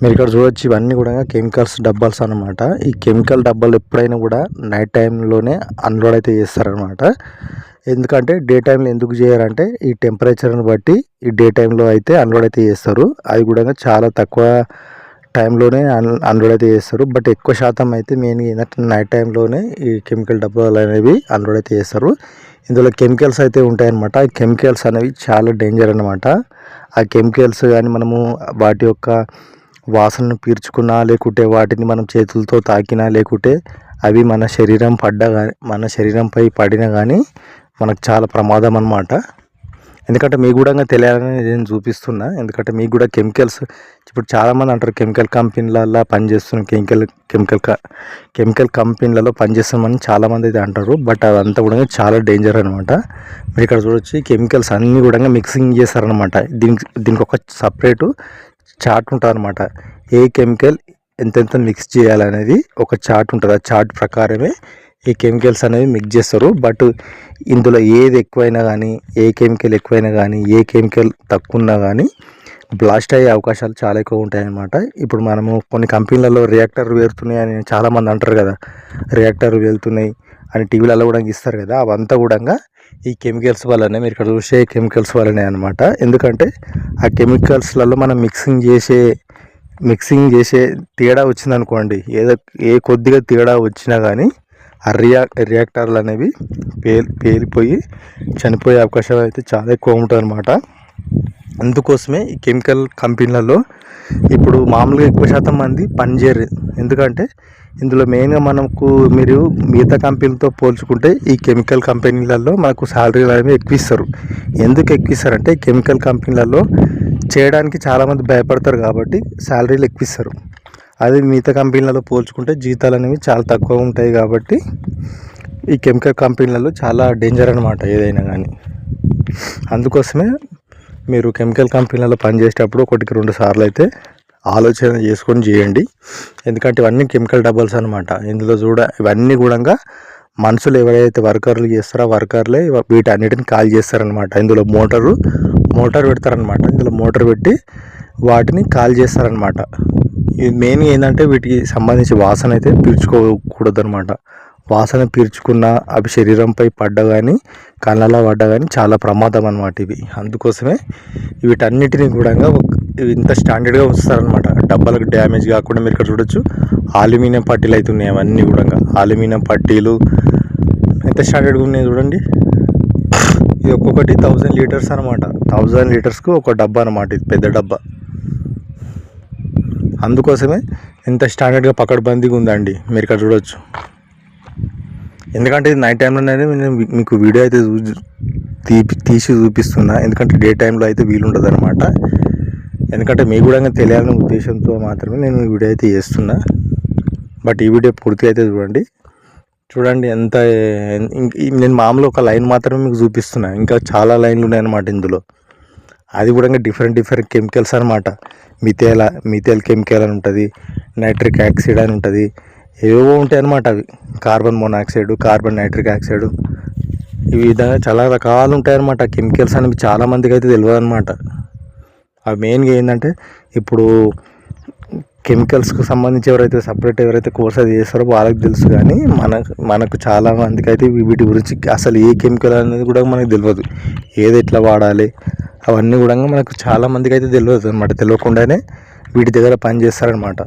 మీరు ఇక్కడ చూడొచ్చు ఇవన్నీ కూడా కెమికల్స్ డబ్బాల్స్ అనమాట ఈ కెమికల్ డబ్బాలు ఎప్పుడైనా కూడా నైట్ టైంలోనే అన్లోడ్ అయితే చేస్తారనమాట ఎందుకంటే డే టైంలో ఎందుకు చేయాలంటే ఈ టెంపరేచర్ని బట్టి ఈ డే టైంలో అయితే అన్లోడ్ అయితే చేస్తారు. అది కూడా చాలా తక్కువ టైంలోనే అన్ అన్లోడ్ అయితే చేస్తారు. బట్ ఎక్కువ శాతం అయితే మెయిన్ ఏంటంటే నైట్ టైంలోనే ఈ కెమికల్ డబ్బాలు అనేవి అన్లోడ్ అయితే చేస్తారు. ఇందులో కెమికల్స్ అయితే ఉంటాయన్నమాట. కెమికల్స్ అనేవి చాలా డేంజర్ అనమాట ఆ కెమికల్స్ కానీ మనము వాటి యొక్క వాసనను పీల్చుకున్నా లేకుంటే వాటిని మనం చేతులతో తాకినా లేకుంటే అవి మన శరీరం పడ్డా కానీ మన శరీరంపై పడినా కానీ మనకు చాలా ప్రమాదం అనమాట ఎందుకంటే మీకు కూడా తెలియాలని నేను చూపిస్తున్నా. ఎందుకంటే మీకు కూడా కెమికల్స్ ఇప్పుడు చాలామంది అంటారు కెమికల్ కంపెనీలలో పనిచేస్తున్న కెమికల్ కెమికల్ కెమికల్ కంపెనీలలో పనిచేస్తామని చాలామంది అయితే అంటారు. బట్ అదంతా కూడా చాలా డేంజర్ అనమాట మీరు ఇక్కడ చూడొచ్చు కెమికల్స్ అన్నీ కూడా మిక్సింగ్ చేస్తారనమాట దీనికి దీనికి ఒక సపరేటు చార్ట్ ఉంటుంది అనమాట ఏ కెమికల్ ఎంతెంత మిక్స్ చేయాలనేది ఒక చార్ట్ ఉంటుంది. ఆ చార్ట్ ప్రకారమే ఈ కెమికల్స్ అనేవి మిక్స్ చేస్తారు. బట్ ఇందులో ఏది ఎక్కువైనా కానీ ఏ కెమికల్ ఎక్కువైనా కానీ ఏ కెమికల్ తక్కువ ఉన్నా కానీ బ్లాస్ట్ అయ్యే అవకాశాలు చాలా ఎక్కువ ఉంటాయన్నమాట. ఇప్పుడు మనము కొన్ని కంపెనీలలో రియాక్టర్ వేరుతున్నాయి అని చాలామంది అంటారు కదా. రియాక్టర్ వెళ్తున్నాయి అని టీవీలలో కూడా ఇస్తారు కదా. అవంతా కూడా ఈ కెమికల్స్ వల్లనే మీరు ఇక్కడ చూసే కెమికల్స్ వల్లనే అనమాట ఎందుకంటే ఆ కెమికల్స్లలో మనం మిక్సింగ్ చేసే మిక్సింగ్ చేసే తేడా వచ్చిందనుకోండి ఏదో ఏ కొద్దిగా తేడా వచ్చినా కానీ రియా రియాక్టర్లు అనేవి పేలి పేలిపోయి చనిపోయే అవకాశం అయితే చాలా ఎక్కువ ఉంటుంది అనమాట అందుకోసమే ఈ కెమికల్ కంపెనీలలో ఇప్పుడు మామూలుగా ఎక్కువ శాతం మంది పనిచేయరు. ఎందుకంటే ఇందులో మెయిన్గా మనకు మీరు మిగతా కంపెనీలతో పోల్చుకుంటే ఈ కెమికల్ కంపెనీలలో మనకు శాలరీలు అనేవి ఎక్కువ ఇస్తారు ఎందుకు ఎక్కువ ఇస్తారంటే కెమికల్ కంపెనీలలో చేయడానికి చాలామంది భయపడతారు కాబట్టి శాలరీలు ఎక్కువ ఇస్తారు అదే మిగతా కంపెనీలలో పోల్చుకుంటే జీతాలు అనేవి చాలా తక్కువ ఉంటాయి కాబట్టి ఈ కెమికల్ కంపెనీలలో చాలా డేంజర్ అనమాట ఏదైనా కానీ. అందుకోసమే మీరు కెమికల్ కంపెనీలలో పనిచేసేటప్పుడు ఒకటికి రెండు సార్లు అయితే ఆలోచన చేసుకొని చేయండి. ఎందుకంటే ఇవన్నీ కెమికల్ డబల్స్ అనమాట ఇందులో చూడ ఇవన్నీ కూడా మనుషులు ఎవరైతే వర్కర్లు చేస్తారో వర్కర్లే వీటన్నిటిని కాల్ చేస్తారనమాట ఇందులో మోటారు మోటార్ పెడతారనమాట ఇందులో మోటార్ పెట్టి వాటిని కాల్ చేస్తారనమాట ఇది మెయిన్ ఏంటంటే వీటికి సంబంధించి వాసన అయితే పీల్చుకోకూడదు అనమాట వాసన పీల్చుకున్న అవి శరీరంపై పడ్డ కానీ కళ్ళలో పడ్డ కానీ చాలా ప్రమాదం అనమాట ఇవి. అందుకోసమే వీటన్నిటిని కూడా ఇంత స్టాండర్డ్గా ఉంచుతారనమాట డబ్బాలకు డ్యామేజ్ కాకుండా మీరు ఇక్కడ చూడొచ్చు. అల్యూమినియం పట్టీలు అయితే ఉన్నాయి అవన్నీ కూడా అల్యూమినియం పట్టీలు ఎంత స్టాండర్డ్గా ఉన్నాయి చూడండి. ఇది ఒక్కొక్కటి థౌజండ్ లీటర్స్ అనమాట థౌజండ్ లీటర్స్కు ఒక డబ్బా అనమాట ఇది పెద్ద డబ్బా. అందుకోసమే ఎంత స్టాండర్డ్గా పకడ్బందీగా ఉందండి. మీరు ఇక్కడ చూడొచ్చు. ఎందుకంటే ఇది నైట్ టైంలోనే నేను మీకు వీడియో అయితే తీపి తీసి చూపిస్తున్నా. ఎందుకంటే డే టైంలో అయితే వీలుండదు అనమాట ఎందుకంటే మీకు కూడా తెలియాలనే ఉద్దేశంతో మాత్రమే నేను ఈ వీడియో అయితే చేస్తున్నా. బట్ ఈ వీడియో పూర్తి అయితే చూడండి. చూడండి ఎంత నేను మామూలు ఒక లైన్ మాత్రమే మీకు చూపిస్తున్నా. ఇంకా చాలా లైన్లు ఉన్నాయన్నమాట ఇందులో. అది కూడా డిఫరెంట్ డిఫరెంట్ కెమికల్స్ అనమాట మిథేల మిథేల్ కెమికల్ అని ఉంటుంది నైట్రిక్ యాక్సిడ్ అని ఉంటుంది ఏవో ఉంటాయి అనమాట అవి. Carbon monoxide carbon nitric oxide ఈ విధంగా చాలా రకాలు ఉంటాయన్నమాట కెమికల్స్ అనేవి చాలామందికి అయితే తెలియదు అనమాట అవి మెయిన్గా ఏంటంటే ఇప్పుడు కెమికల్స్కి సంబంధించి ఎవరైతే సపరేట్ ఎవరైతే కోర్స్ అది చేస్తారో వాళ్ళకి తెలుసు కానీ మనకు మనకు చాలా మందికి అయితే వీటి గురించి అసలు ఏ కెమికల్ అనేది కూడా మనకు తెలియదు ఏది ఎట్లా వాడాలి అవన్నీ కూడా మనకు చాలా మందికి అయితే తెలియదు అనమాట తెలియకుండానే వీటి దగ్గర పని చేస్తారనమాట